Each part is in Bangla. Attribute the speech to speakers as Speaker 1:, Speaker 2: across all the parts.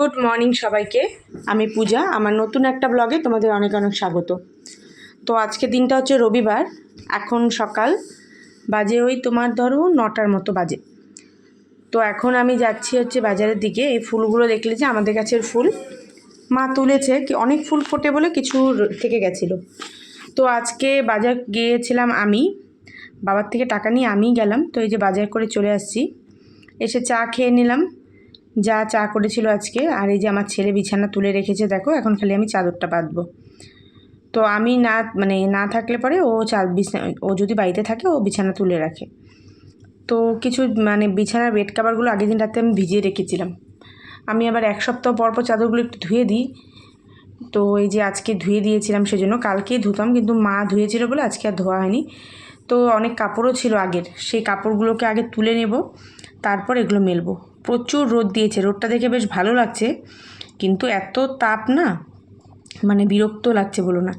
Speaker 1: গুড মর্নিং সবাইকে। আমি পূজা। আমার নতুন একটা ব্লগে তোমাদের অনেক অনেক স্বাগত। তো আজকে দিনটা হচ্ছে রবিবার। এখন সকাল। বাজে ওই তোমার ধরো নটার মতো বাজে। তো এখন আমি যাচ্ছি হচ্ছে বাজারের দিকে। এই ফুলগুলো দেখলে যে আমাদের গাছের ফুল। মা তুলেছে কি অনেক ফুল ফোটে বলে কিছু থেকে গেছিল। তো আজকে বাজার গিয়েছিলাম আমি। বাবার থেকে টাকা নিয়ে আমি গেলাম। তো এই যে বাজার করে চলে আসছি। এসে চা খেয়ে নিলাম। যা চা করেছিল আজকে, আর এই যে আমার ছেলে বিছানা তুলে রেখেছে, দেখো, এখন খালি আমি চাদরটা বাঁধবো। তো আমি না মানে না থাকলে পরে ও চা বিছানা, ও যদি বাড়িতে থাকে, ও বিছানা তুলে রাখে। তো কিছু মানে বিছানার বেড কাভারগুলো আগের দিন রাতে আমি ভিজিয়ে রেখেছিলাম। আমি আবার এক সপ্তাহ পর পর চাদরগুলো একটু ধুয়ে দিই। তো এই যে আজকে ধুয়ে দিয়েছিলাম সেজন্য, কালকেই ধুতাম, কিন্তু মা ধুয়েছিল বলে আজকে আর ধোয়া হয়নি। তো অনেক কাপড়ও ছিল আগের, সেই কাপড়গুলোকে আগে তুলে নেব, তারপর এগুলো মেলবো। প্রচুর রোদ দিয়েছে। রোদটা দেখে বেশ ভালো লাগছে, কিন্তু এত তাপ না? মানে বিরক্ত লাগছে বলো না।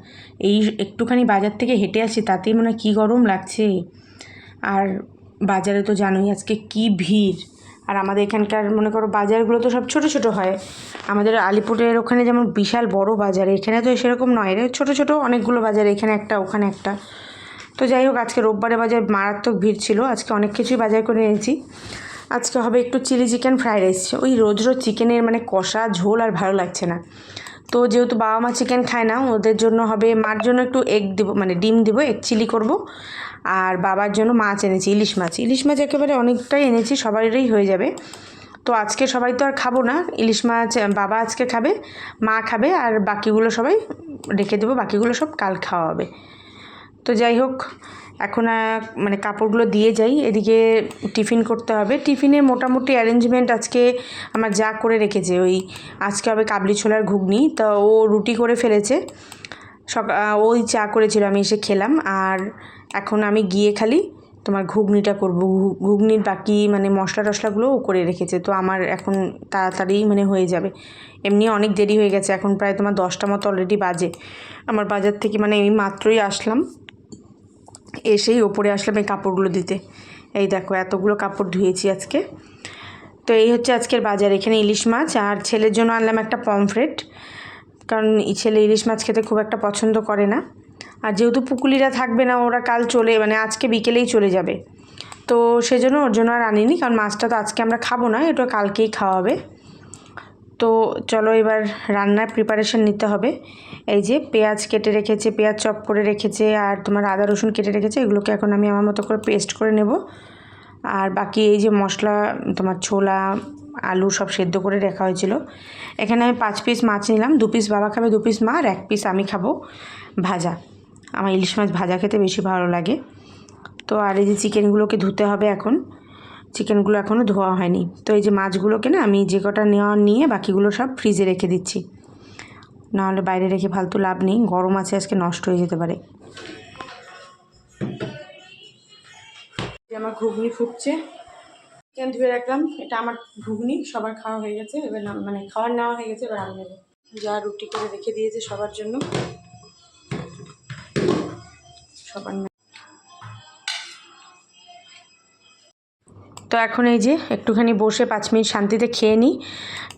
Speaker 1: এই একটুখানি বাজার থেকে হেঁটে আসি তাতেই মনে হয় কী গরম লাগছে। আর বাজারে তো জানোই আজকে কি ভিড়। আর আমাদের এখানকার মনে করো বাজারগুলো তো সব ছোট ছোট হয়। আমাদের আলিপুরের ওখানে যেমন বিশাল বড় বাজার, এখানে তো সেরকম নয় রে। ছোট ছোট অনেকগুলো বাজার, এখানে একটা, ওখানে একটা। তো যাই হোক, আজকে রোববারে বাজার মারাত্মক ভিড় ছিল। আজকে অনেক কিছুই বাজার করে এনেছি। আজকে হবে একটু চিলি চিকেন ফ্রাইড রাইস। ওই রোজ রোজ চিকেনের মানে কষা ঝোল আর ভালো লাগছে না। তো যেহেতু বাবা মা চিকেন খায় না, ওদের জন্য হবে মার জন্য একটু এগ দিব মানে ডিম দিব এগ চিলি করব। আর বাবার জন্য মাছ এনেছি, ইলিশ মাছ। ইলিশ মাছ একেবারে অনেকটাই এনেছি, সবারই হয়ে যাবে। তো আজকে সবাই তো আর খাব না, ইলিশ মাছ বাবা আজকে খাবে, মা খাবে, আর বাকিগুলো সবাই রেখে দেবো, বাকিগুলো সব কাল খাওয়া হবে। তো যাই হোক এখন মানে কাপড়গুলো দিয়ে যাই, এদিকে টিফিন করতে হবে। টিফিনের মোটামুটি অ্যারেঞ্জমেন্ট আজকে আমার যা করে রেখেছে, ওই আজকে হবে কাবলি ছোলার ঘুগনি, তো ও রুটি করে ফেলেছে। সকা ওই চা করেছিল, আমি এসে খেলাম, আর এখন আমি গিয়ে খালি তোমার ঘুগনিটা করব। ঘুগনির বাকি মানে মশলা টশলাগুলো ও করে রেখেছে, তো আমার এখন তাড়াতাড়ি মানে হয়ে যাবে। এমনি অনেক দেরি হয়ে গেছে, এখন প্রায় তোমার দশটা মতো অলরেডি বাজে। আমার বাজার থেকে মানে এই মাত্রই আসলাম। এসেই ওপরে আসলাম এই কাপড়গুলো দিতে। এই দেখো, এতগুলো কাপড় ধুয়েছি আজকে। তো এই হচ্ছে আজকের বাজার, এখানে ইলিশ মাছ। আর ছেলের জন্য আনলাম একটা পমফ্রেট। কারণ ছেলে ইলিশ মাছ খেতে খুব একটা পছন্দ করে না। আর যেহেতু পুকুলিরা থাকবে না, ওরা কাল চলে মানে আজকে বিকেলেই চলে যাবে। তো সেজন্য ওর জন্য আর আনিনি, কারণ মাছটা তো আজকে আমরা খাব না, এটা কালকেই খাওয়া হবে। তো চলো এবার রান্নার প্রিপারেশন নিতে হবে। এই যে পেঁয়াজ কেটে রেখেছে, পেঁয়াজ চপ করে রেখেছে আর তোমার আদা রসুন কেটে রেখেছে, এগুলোকে এখন আমি আমার মতো করে পেস্ট করে নেব। আর বাকি এই যে মশলা, তোমার ছোলা, আলু সব সেদ্ধ করে রাখা হয়েছিল। এখানে আমি পাঁচ পিস মাছ নিলাম, দু পিস বাবা খাবে, দু পিস মা আর এক পিস আমি খাব ভাজা। আমার ইলিশ মাছ ভাজা খেতে বেশি ভালো লাগে। তো আর এই যে চিকেনগুলোকে ধুতে হবে এখন। চিকেনগুলো এখনও ধোয়া হয়নি। তো এই যে মাছগুলোকে না আমি যে কটা নেওয়া নিয়ে বাকিগুলো সব ফ্রিজে রেখে দিচ্ছি। নাহলে বাইরে রেখে ফালতু লাভ নেই, গরম আছে আজকে নষ্ট হয়ে যেতে পারে। আমার ঘুগনি ফুটছে। চিকেন ধুয়ে রাখলাম, এটা আমার ঘুগনি, সবার খাওয়া হয়ে গেছে, এবার মানে খাওয়ার নেওয়া হয়ে গেছে, এবার আমি নেব। যা রুটি করে রেখে দিয়েছে সবার জন্য। সবার তো এখন এই যে একটুখানি বসে পাঁচ মিনিট শান্তিতে খেয়ে নিই।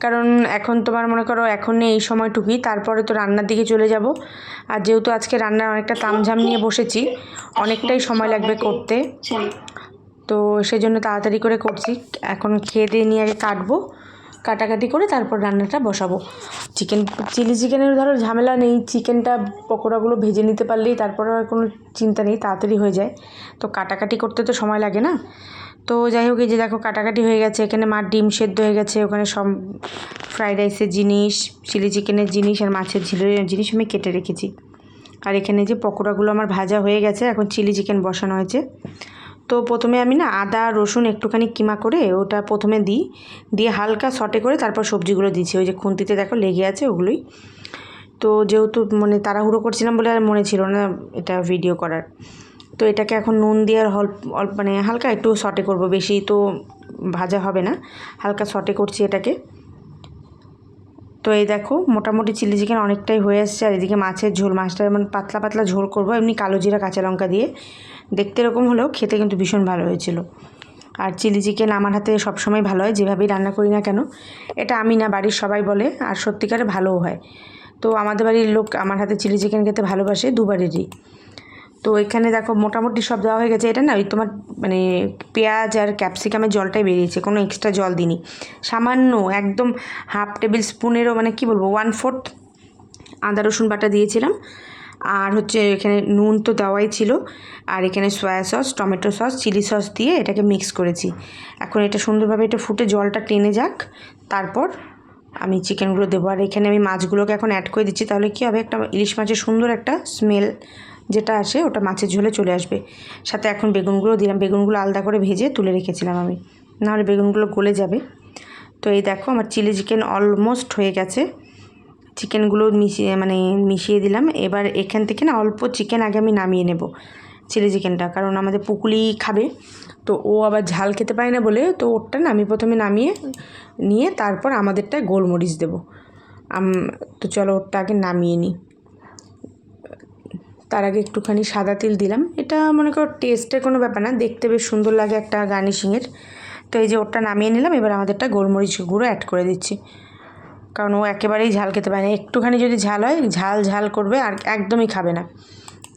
Speaker 1: কারণ এখন তোমার মনে করো এখন এই সময়টুকুই, তারপরে তো রান্নার দিকে চলে যাব। আর যেহেতু আজকে রান্নার অনেকটা তামঝাম নিয়ে বসেছি, অনেকটাই সময় লাগবে করতে। তো সেজন্য তাড়াতাড়ি করে করছি। এখন খেয়ে দিয়ে নিয়ে আগে কাটবো, কাটাকাটি করে তারপর রান্নাটা বসাবো। চিকেন, চিলি চিকেনের ধরো ঝামেলা নেই, চিকেনটা পকোড়াগুলো ভেজে নিতে পারলেই তারপর আর কোনো চিন্তা নেই, তাড়াতাড়ি হয়ে যায়। তো কাটাকাটি করতে তো সময় লাগে না। তো যাই হোক, এই যে দেখো, কাটাকাটি হয়ে গেছে। এখানে মার ডিম সেদ্ধ হয়ে গেছে। ওখানে সব ফ্রাইড রাইসের জিনিস, চিলি চিকেনের জিনিস আর মাছের ঝিলের জিনিস আমি কেটে রেখেছি। আর এখানে যে পকোড়াগুলো আমার ভাজা হয়ে গেছে, এখন চিলি চিকেন বসানো হয়েছে। তো প্রথমে আমি না আদা, রসুন একটুখানি কিমা করে ওটা প্রথমে দিই। দিয়ে হালকা সটে করে তারপর সবজিগুলো দিচ্ছি। ওই যে খুন্তিতে দেখো লেগে আছে ওগুলোই। তো যেহেতু মানে তাড়াহুড়ো করছিলাম বলে আর মনে ছিল না এটা ভিডিও করার। তো এটাকে এখন নুন দিয়ে আর অল্প মানে হালকা একটু সটে করব, বেশি তো ভাজা হবে না। হালকা সটে করছি এটাকে। তো এই দেখো, মোটামুটি চিলি চিকেন অনেকটাই হয়ে আসছে আর এদিকে মাছের ঝোল, মাছটা মানে পাতলা পাতলা ঝোল করব, এমনি কালো জিরা, কাঁচা লঙ্কা দিয়ে। দেখতে এরকম হলেও খেতে কিন্তু ভীষণ ভালো হয়েছিল। আর চিলি চিকেন আমার হাতে সবসময় ভালো হয়, যেভাবেই রান্না করি না কেন। এটা আমি না, বাড়ির সবাই বলে, আর সত্যিকারে ভালোও হয়। তো আমাদের বাড়ির লোক আমার হাতে চিলি চিকেন খেতে ভালোবাসে, দুবারেরই। তো এখানে দেখো মোটামুটি সব দেওয়া হয়ে গেছে। এটা না ওই তোমার মানে পেঁয়াজ আর ক্যাপসিকামের জলটাই বেরিয়েছে, কোনো এক্সট্রা জল দিইনি। সামান্য একদম হাফ টেবিল স্পুনেরও মানে কি বলব ওয়ান ফোর্থ আদা, রসুন বাটা দিয়েছিলাম। আর হচ্ছে এখানে নুন তো দেওয়াই ছিল। আর এখানে soya sauce tomato sauce chilli sauce দিয়ে এটাকে মিক্স করেছি। এখন এটা সুন্দরভাবে এটা ফুটে জলটা টেনে যাক। তারপর আমি চিকেনগুলো দেবো। আর এখানে আমি মাছগুলোকে এখন অ্যাড করে দিচ্ছি, তাহলে কী হবে? একটা ইলিশ মাছের সুন্দর একটা স্মেল যেটা আসে ওটা মাছের ঝোলে চলে আসবে। সাথে এখন বেগুনগুলো দিলাম। বেগুনগুলো আলাদা করে ভেজে তুলে রেখেছিলাম আমি। নাহলে বেগুনগুলো গলে যাবে। তো এই দেখো আমার চিলি চিকেন অলমোস্ট হয়ে গেছে। চিকেনগুলো মিশিয়ে মানে মিশিয়ে দিলাম। এবার এখান থেকে না অল্প চিকেন আগে আমি নামিয়ে নেব চিলি চিকেনটা। কারণ আমাদের পুকুলি খাবে। তো ও আবার ঝাল খেতে পারে না বলে তো ওরটা আমি প্রথমে নামিয়ে নিয়ে তারপর আমাদেরটায় গোলমরিচ দেবো। তো চলো ওরটা আগে নামিয়ে নিই। তার আগে একটুখানি সাদা তিল দিলাম। এটা মনে করো টেস্টের কোনো ব্যাপার না, দেখতে বেশ সুন্দর লাগে একটা গার্নিশিংয়ের। তো এই যে ওরটা নামিয়ে নিলাম, এবার আমাদেরটা গোলমরিচ গুঁড়ো অ্যাড করে দিচ্ছি। কারণ ও একেবারেই ঝাল খেতে পারে না। একটুখানি যদি ঝাল হয়, ঝাল ঝাল করবে আর একদমই খাবে না।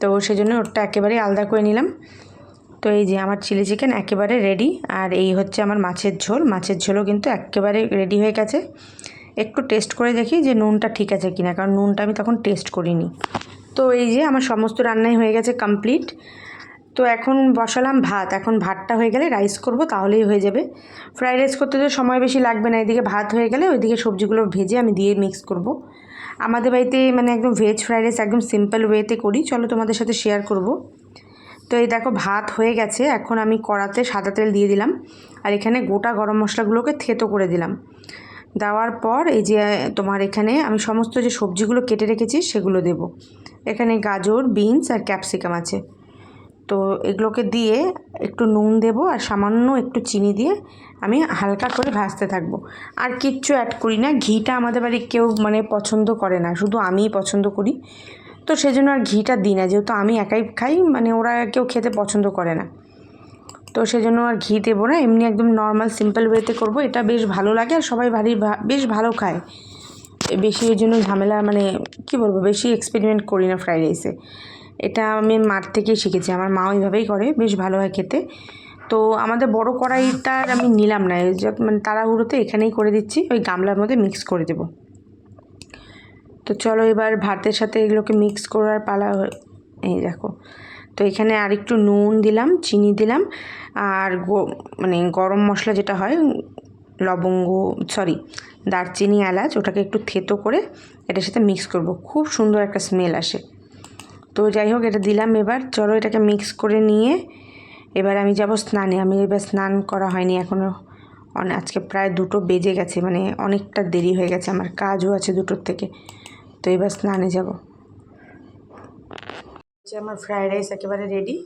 Speaker 1: তো সেজন্য ওরটা একেবারেই আলাদা করে নিলাম। তো এই যে আমার চিলি চিকেন একেবারে রেডি আর এই হচ্ছে আমার মাছের ঝোল। মাছের ঝোলও কিন্তু একেবারে রেডি হয়ে গেছে। একটু টেস্ট করে দেখি যে নুনটা ঠিক আছে কিনা, কারণ নুনটা আমি তখন টেস্ট করিনি। তো এই যে আমার সমস্ত রান্নাই হয়ে গেছে কমপ্লিট তো এখন বসালাম ভাত। এখন ভাতটা হয়ে গেলে রাইস করব, তাহলেই হয়ে যাবে। ফ্রাইড রাইস করতে তো সময় বেশি লাগবে না। এদিকে ভাত হয়ে গেলে ওইদিকে সবজিগুলো ভেজে আমি দিয়ে মিক্স করব। আমাদের বাড়িতে মানে একদম ভেজ ফ্রাইড রাইস একদম সিম্পল ওয়েতে করি। চলো তোমাদের সাথে শেয়ার করব। তো এই দেখো ভাত হয়ে গেছে। এখন আমি কড়াতে সাদা তেল দিয়ে দিলাম। আর এখানে গোটা গরম মশলাগুলোকে থেতো করে দিলাম। দেওয়ার পর এই যে তোমার এখানে আমি সমস্ত যে সবজিগুলো কেটে রেখেছি সেগুলো দেব। এখানে গাজর, বিনস আর ক্যাপসিকাম আছে। তো এগুলোকে দিয়ে একটু নুন দেবো আর সামান্য একটু চিনি দিয়ে আমি হালকা করে ভাজতে থাকব। আর কিচ্ছু অ্যাড করি না, ঘিটা আমাদের বাড়ি কেউ মানে পছন্দ করে না, শুধু আমিই পছন্দ করি। তো সেজন্য আর ঘিটা দিই না, যেহেতু আমি একাই খাই মানে ওরা কেউ খেতে পছন্দ করে না। তো সেজন্য আর ঘি দেবো না, এমনি একদম নর্মাল সিম্পল ওয়েতে করব, এটা বেশ ভালো লাগে আর সবাই ভা- বেশ ভালো খায়। বেশি এর জন্য ঝামেলা মানে কি বলব, বেশি এক্সপেরিমেন্ট করি না ফ্রাইড রাইসে এটা আমি মার থেকেই শিখেছি, আমার মাও এইভাবেই করে, বেশ ভালো হয় খেতে। তো আমাদের বড় কড়াইটা আমি নিলাম না মানে তাড়াহুড়োতে এখানেই করে দিচ্ছি, ওই গামলার মধ্যে মিক্স করে দেবো। তো চলো এবার ভাতের সাথে এগুলোকে মিক্স করার পালা এই দেখো। তো এখানে আর একটু নুন দিলাম, চিনি দিলাম, আর মানে গরম মশলা যেটা হয়, লবঙ্গ সরি দারচিনি এলাচ ওটাকে একটু থেতো করে এটার সাথে মিক্স করব। খুব সুন্দর একটা স্মেল আসে। তো যাই হোক, এটা দিলাম এবার। চলো এটাকে মিক্স করে নিয়ে এবার আমি যাব স্নানে। আমি এবার স্নান করা হয়নি এখনও আজকে প্রায় দুটো বেজে গেছে মানে অনেকটা দেরি হয়ে গেছে। আমার কাজও আছে দুটোর থেকে। তো এবার স্নানে যাব। আমার ফ্রায়েড রাইস একেবারে রেডি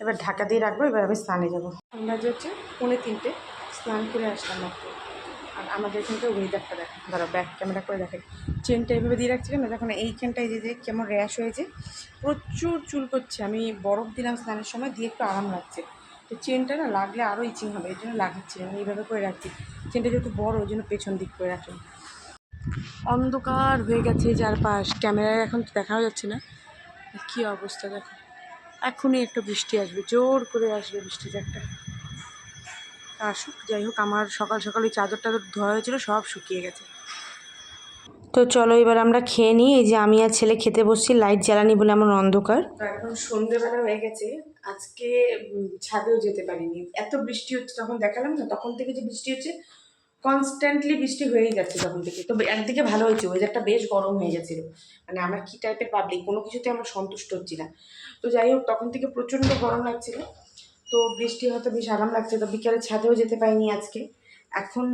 Speaker 1: এবার ঢাকা দিয়ে রাখব, এবার আমি স্নানে যাব। আন্দাজ হচ্ছে পৌনে তিনটে স্নান করে আসলাম আর আমাদের এখানটা ওয়েদারটা দেখা ধরো ব্যাক ক্যামেরা করে দেখাই চেনটা এভাবে দিয়ে রাখছি কেন? দেখো না এইখানটায় যে যে কেমন র্যাশ হয়েছে, প্রচুর চুল করছে। আমি বরফ দিলাম স্নানের সময়, দিয়ে একটু আরাম লাগছে। তো চেনটা না লাগলে আরও ইচিং হবে এই জন্য লাগাচ্ছি আমি এইভাবে করে রাখছি। চেনটা যেহেতু বড়, ওই জন্য পেছন দিক করে রাখলাম। অন্ধকার হয়ে গেছে চারপাশ। ক্যামেরায় এখন দেখাও যাচ্ছে না। কী অবস্থা দেখো। এখনই একটা বৃষ্টি আসবে, জোর করে আসবে বৃষ্টিটা একটা। আসুক যাই হোক আমার সকাল সকাল ওই চাদর টাদর ধোয়া হয়েছিল সব শুকিয়ে গেছে। তো চলো এবার আমরা খেয়ে নিই এই যে আমি আর ছেলে খেতে বসছি লাইট জ্বালানি বলে আমার অন্ধকার। তো এখন সন্ধেবেলা হয়ে গেছে আজকে ছাদেও যেতে পারিনি। এত বৃষ্টি হচ্ছে তখন দেখালাম না তখন থেকে যে বৃষ্টি হচ্ছে কনস্ট্যান্টলি বৃষ্টি হয়েই যাচ্ছে তখন থেকে। তো একদিকে ভালো হয়েছে ওয়েদারটা বেশ গরম হয়ে গেছিল। মানে আমার কী টাইপের পাবলিক কোনো কিছুতে আমরা সন্তুষ্ট হচ্ছি না। তো যাই হোক তখন থেকে প্রচণ্ড গরম লাগছিল। তো বৃষ্টি হয়তো বেশ আরাম লাগছে, তো বিকেলে ছাদেও যেতে পারিনি আজকে। এখন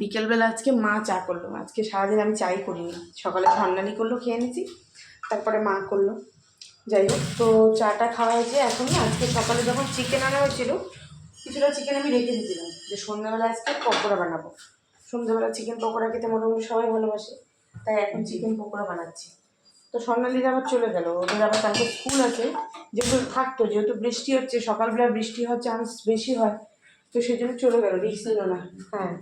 Speaker 1: বিকেলবেলা আজকে মা চা করল। আজকে সারাদিন আমি চাই করিনি। সকালে ঝর্ণালি করল, খেয়ে নিয়েছি, তারপরে মা করল। যাই হোক, তো চাটা খাওয়া হয়েছে। এখন আজকে সকালে যখন চিকেন আনা হয়েছিল, কিছুটা চিকেন আমি রেখে দিয়েছিলাম। যে সন্ধ্যাবেলা আজকে পকোড়া বানাবো। সন্ধ্যাবেলা চিকেন পকোড়া খেতে মোটামুটি সবাই ভালোবাসে, তাই এখন চিকেন পকোড়া বানাচ্ছি। তো স্বর্ণালীর আবার চলে গেল, ওদের আবার কালকে স্কুল আছে, যেহেতু থাকতো, যেহেতু বৃষ্টি হচ্ছে, সকালবেলা বৃষ্টি হওয়ার চান্স বেশি হয়, তো সেই জন্য চলে গেল, রিক্স নিল না হ্যাঁ।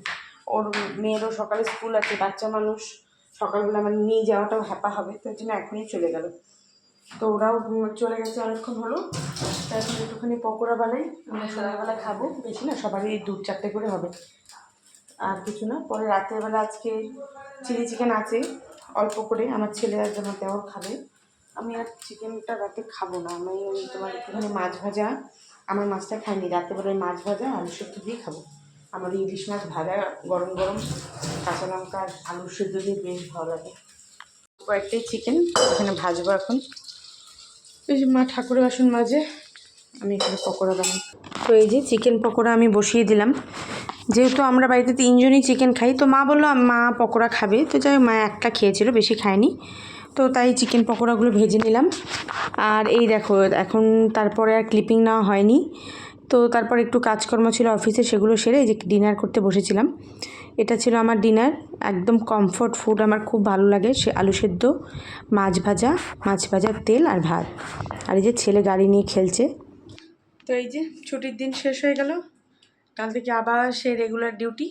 Speaker 1: ওর মেয়েরও সকালে স্কুল আছে, বাচ্চা মানুষ, সকালবেলা মানে নিয়ে যাওয়াটাও হ্যাপা হবে তো জন্য এখনই চলে গেল। তো ওরাও চলে গেছে অনেকক্ষণ হলো এখন একটুখানি পকোড়া বানাই, আমরা সকালবেলা খাব, বেশি না, সবারই দু চারটে করে হবে। আর কিছু না, পরে রাতের বেলা আজকে চিলি চিকেন আছে অল্প করে আমার ছেলে আর আমার দেওয়ার খাবে। আমি আর চিকেনটা রাতে খাব না। আমি ওই তোমার একটুখানি মাছ ভাজা, আমার মাছটা খাইনি। ওই মাছ ভাজা আলু সেদ্ধ দিয়ে খাব। আমার ইলিশ মাছ ভাজা গরম গরম, কাঁচা লঙ্কা আলু সেদ্ধ দিয়ে বেশ ভালো লাগে। কয়েকটাই চিকেন এখানে ভাজবো এখন। এই যে মা ঠাকুরের বাসন মাঝে আমি এখানে পকোড়া বানাই। তো এই যে চিকেন পকোড়া আমি বসিয়ে দিলাম। যেহেতু আমরা বাড়িতে তিনজনই চিকেন খাই, তো মা বলল, মা পকোড়া খাবে। তো যাই মা একটা খেয়েছিল, বেশি খায়নি। তো তাই চিকেন পকোড়াগুলো ভেজে নিলাম। আর এই দেখো, এখন তারপরে আর ক্লিপিং নেওয়া হয়নি। তো তারপর একটু কাজকর্ম ছিল অফিসে, সেগুলো সেরে যে ডিনার করতে বসেছিলাম। এটা ছিল আমার ডিনার, একদম কমফর্ট ফুড আমার খুব ভালো লাগে, সে আলু সেদ্ধ, মাছ ভাজা, মাছ ভাজার তেল আর ভাত। আর এই যে ছেলে গাড়ি নিয়ে খেলছে। তো এই যে ছুটির দিন শেষ হয়ে গেল। কাল থেকে আবার সে রেগুলার ডিউটি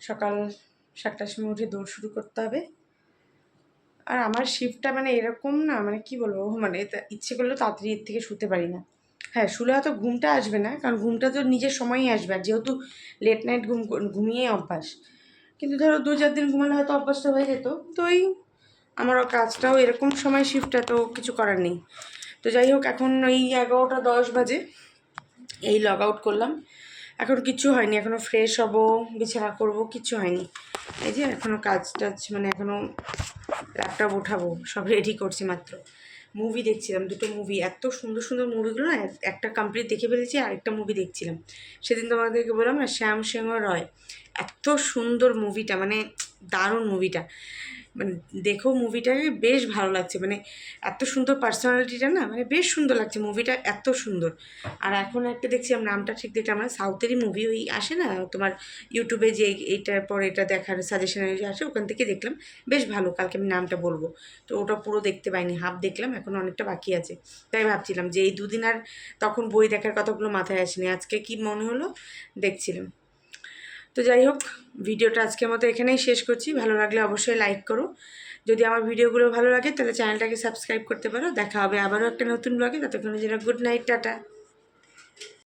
Speaker 1: সকাল সাতটার সময় উঠে দৌড় শুরু করতে হবে। আর আমার শিফটটা মানে এরকম না মানে কি বলব মানে ইচ্ছে করলেও তাড়াতাড়ি এর থেকে শুতে পারি না। হ্যাঁ শুলে হয়তো ঘুমটা আসবে না, কারণ ঘুমটা তো নিজের সময়ই আসবে। আর যেহেতু লেট নাইট ঘুম ঘুমিয়ে অভ্যাস। কিন্তু ধরো দু চার দিন ঘুমালে হয়তো অভ্যাসটা হয়ে যেত। তো এই আমারও কাজটাও এরকম সময় শিফটটা তো কিছু করার নেই। তো যাই হোক, এখন ওই এগারোটা দশ বাজে। এই লগ আউট করলাম। এখন কিচ্ছু হয়নি এখনও ফ্রেশ হব, বিছানা করব কিচ্ছু হয়নি। এই যে এখনও কাজ টাজ মানে এখনও ল্যাপটপ উঠাবো, সব রেডি করছি মাত্র। মুভি দেখছিলাম, দুটো মুভি এত সুন্দর সুন্দর মুভিগুলো না এক- একটা কমপ্লিট দেখে ফেলেছি আরেকটা মুভি দেখছিলাম। সেদিন তোমাদেরকে বললাম না, শ্যাম সিংহ রয়। এত সুন্দর মুভিটা মানে দারুণ মুভিটা মানে দেখো মুভিটাকে বেশ ভালো লাগছে। মানে এত সুন্দর পার্সোনালিটিটা না মানে বেশ সুন্দর লাগছে মুভিটা এত সুন্দর। আর এখন একটা দেখছি আমি নামটা ঠিক দেখলাম না, সাউথেরই মুভি ওই আসে না, তোমার ইউটিউবে যে এইটার পর এটা দেখার সাজেশন আসে, ওখান থেকে দেখলাম। বেশ ভালো, কালকে আমি নামটা বলব। তো ওটা পুরো দেখতে পাইনি হাফ দেখলাম, এখন অনেকটা বাকি আছে। তাই ভাবছিলাম যে এই দুদিন আর তখন বই দেখার কথাগুলো মাথায় আসেনি, আজকে কি মনে হলো দেখছিলাম। তো যাই হোক, ভিডিওটা আজকের মতো এখানেই শেষ করছি। ভালো লাগলে অবশ্যই লাইক করো। যদি আমার ভিডিওগুলো ভালো লাগে, তাহলে চ্যানেলটাকে সাবস্ক্রাইব করতে পারো। দেখা হবে আবারও একটা নতুন ব্লগে ততক্ষণে যেন গুড নাইট, টাটা।